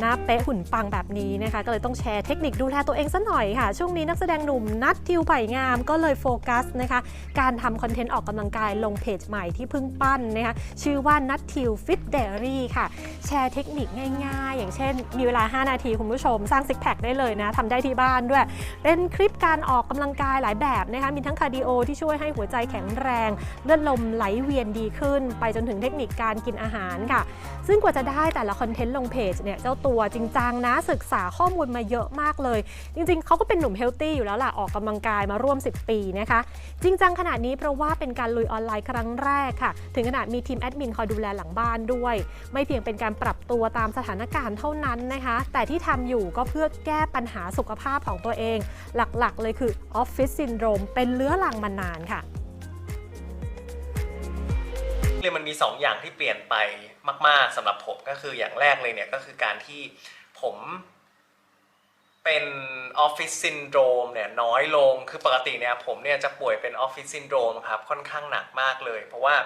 หน้าเป๊ะหุ่นปังแบบนี้นะคะ ก็เลยต้องแชร์เทคนิคดูแลตัวเองสัหน่อยค่ะ ช่วงนี้นักแสดงหนุ่มนัททิวไผ่งามก็เลยโฟกัสนะคะ การทำคอนเทนต์ออกกำลังกายลงเพจใหม่ที่เพิ่งปั้นนะคะ ชื่อว่านัททิวฟิตเดอรี่ค่ะ แชร์เทคนิคง่ายๆ อย่างเช่น มีเวลา 5 นาทีคุณผู้ชม สร้างซิกแพคได้เลยนะทำได้ที่บ้านด้วย เป็นคลิปการออกกำลังกายหลายแบบนะคะมีทั้งคาร์ดิโอที่ช่วยให้หัวใจแข็งแรง เลือดลมไหลเวียนดีขึ้น ไปจนถึงเทคนิคการกินอาหารค่ะ ซึ่งกว่าจะได้แต่ละคอนเทนต์ลงเพจเนี่ยเจ้าตัวจริงจังนะศึกษาข้อมูลมาเยอะมากเลย จริงๆเขาก็เป็นหนุ่มเฮลตี้อยู่แล้วล่ะออกกำลังกายมาร่วม 10 ปีนะคะ จริงจังขนาดนี้เพราะว่าเป็นการลุยออนไลน์ครั้งแรกค่ะ ถึงขนาดมีทีมแอดมินคอยดูแลหลังบ้านด้วย ไม่เพียงเป็นการปรับตัวตามสถานการณ์เท่านั้นนะคะ แต่ที่ทำอยู่ก็เพื่อแก้ปัญหาสุขภาพของตัวเอง หลักๆ เลยคือออฟฟิศซินโดรมเป็นเลื้อรังมานานค่ะเลยมันมี2ออย่างที่เปลี่ยนไปมาก ๆสำหรับผมก็คืออย่างแรกเลยเนี่ยก็คือการที่ผมเป็นออฟฟิศซินโดรมเนี่ยน้อยลงคือปกติเนี่ยผมเนี่ยจะป่วยเป็นออฟฟิศซินโดรมครับค่อนข้างหนักมากเลย เพราะว่า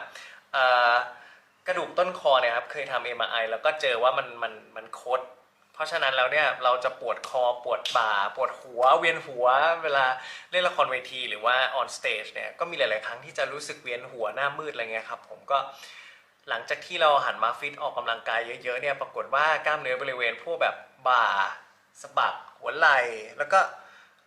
กระดูกต้นคอเนี่ยครับเคยทำ MRI แล้วก็เจอว่ามันมันมันคด เพราะฉะนั้นแล้วเนี่ยเราจะปวดคอปวดบ่า ปวดหัวเวียนหัว เวลาเล่นละครเวทีหรือว่าออนสเตจเนี่ยก็มีหลาย ๆ ครั้งที่จะรู้สึกเวียนหัวหน้ามืดอะไรเงี้ยครับผมก็หลังจากที่เราหันมาฟิตออกกำลังกายเยอะ ๆ เนี่ยปรากฏว่ากล้ามเนื้อบริเวณพวกแบบบ่าสะบักหัวไหล่แล้วก็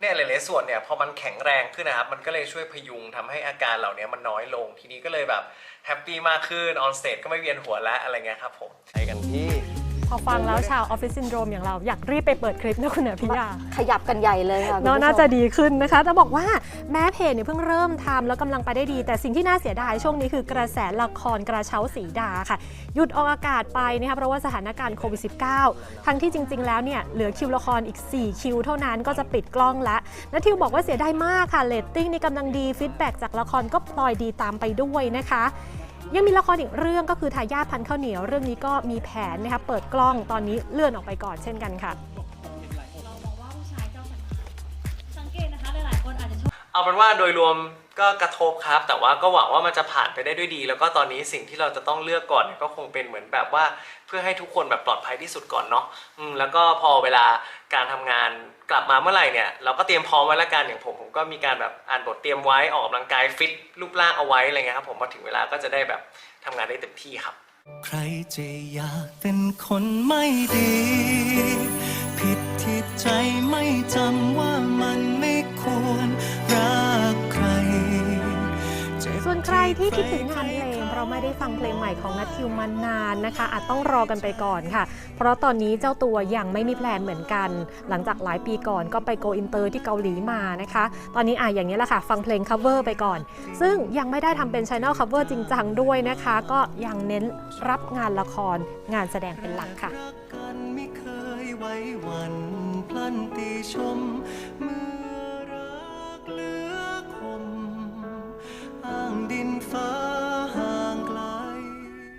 เนี่ยหลายๆส่วนเนี่ยพอมันแข็งแรงขึ้นนะครับมันก็เลยช่วยพยุงทำให้อาการเหล่านี้มันน้อยลงทีนี้ก็เลยแบบแฮปปี้มากขึ้นออนสเตจก็ไม่เวียนหัวแล้วอะไรเงี้ยครับผมไปกันที่ อฟังแล้วชาวออฟฟิศซินโดรมอย่างเราอยากรีบไปเปิดคลิปนะคุณอภิยาขยับกันใหญ่เลยค่ะคุณเนาะผู้ชม น่าจะดีขึ้นนะคะจะบอกว่าแม้เพจเนี่ยเพิ่งเริ่มทำแล้วกำลังไปได้ดี แต่สิ่งที่น่าเสียดายช่วงนี้คือกระแสละครกระเช้าสีดาค่ะ หยุดออกอากาศไปนะคะเพราะว่าสถานการณ์โควิด -19 ทั้งที่จริง ๆ แล้วเนี่ยเหลือคิวละครอีก 4 คิวเท่านั้นก็จะปิดกล้องแล้วและทิวบอกว่าเสียดายมากค่ะเรตติ้งนี่กำลังดีฟีดแบ็กจากละครก็พลอยดีตามไปด้วยนะคะ ยังมีละครอีกเรื่องก็คือทายาทพันธ์ข้าวเหนียว เรื่องนี้ก็มีแผนนะคะเปิดกล้องตอนนี้เลื่อนออกไปก่อนเช่นกันค่ะ เอาเป็นว่าโดยรวม ก็กระทบครับ แต่ว่าก็หวังว่ามันจะผ่านไปได้ด้วยดี แล้วก็ตอนนี้สิ่งที่เราจะต้องเลือกก่อนเนี่ยก็คงเป็นเหมือนแบบว่าเพื่อให้ทุกคนแบบปลอดภัยที่สุดก่อนเนาะอืมแล้วก็พอเวลาการทำงานกลับมาเมื่อไหร่เนี่ยเราก็เตรียมพร้อมไว้ละกันอย่างผมผมก็มีการแบบอ่านบทเตรียมไว้ออกกำลังกายฟิตรูปร่างเอาไว้อะไรเงี้ยครับผมพอถึงเวลาก็จะได้แบบทำงานได้เต็มที่ครับ ใครจะอยากเป็นคนไม่ดี ผิดที่ใจไม่จำว่ามัน ใครที่คิดถึงงานเพลงเพราะไม่ได้ฟังเพลงใหม่ของนัททิวมานานนะคะอาจต้องรอกันไปก่อนค่ะ เพราะตอนนี้เจ้าตัวยังไม่มีแพลนเหมือนกัน หลังจากหลายปีก่อนก็ไปโกอินเตอร์ที่เกาหลีมานะคะ ตอนนี้อะอย่างนี้แหละค่ะ ฟังเพลง cover ไปก่อน ซึ่งยังไม่ได้ทำเป็น Channel cover จริงจังด้วยนะคะ ก็ยังเน้นรับงานละครงานแสดงเป็นหลักค่ะ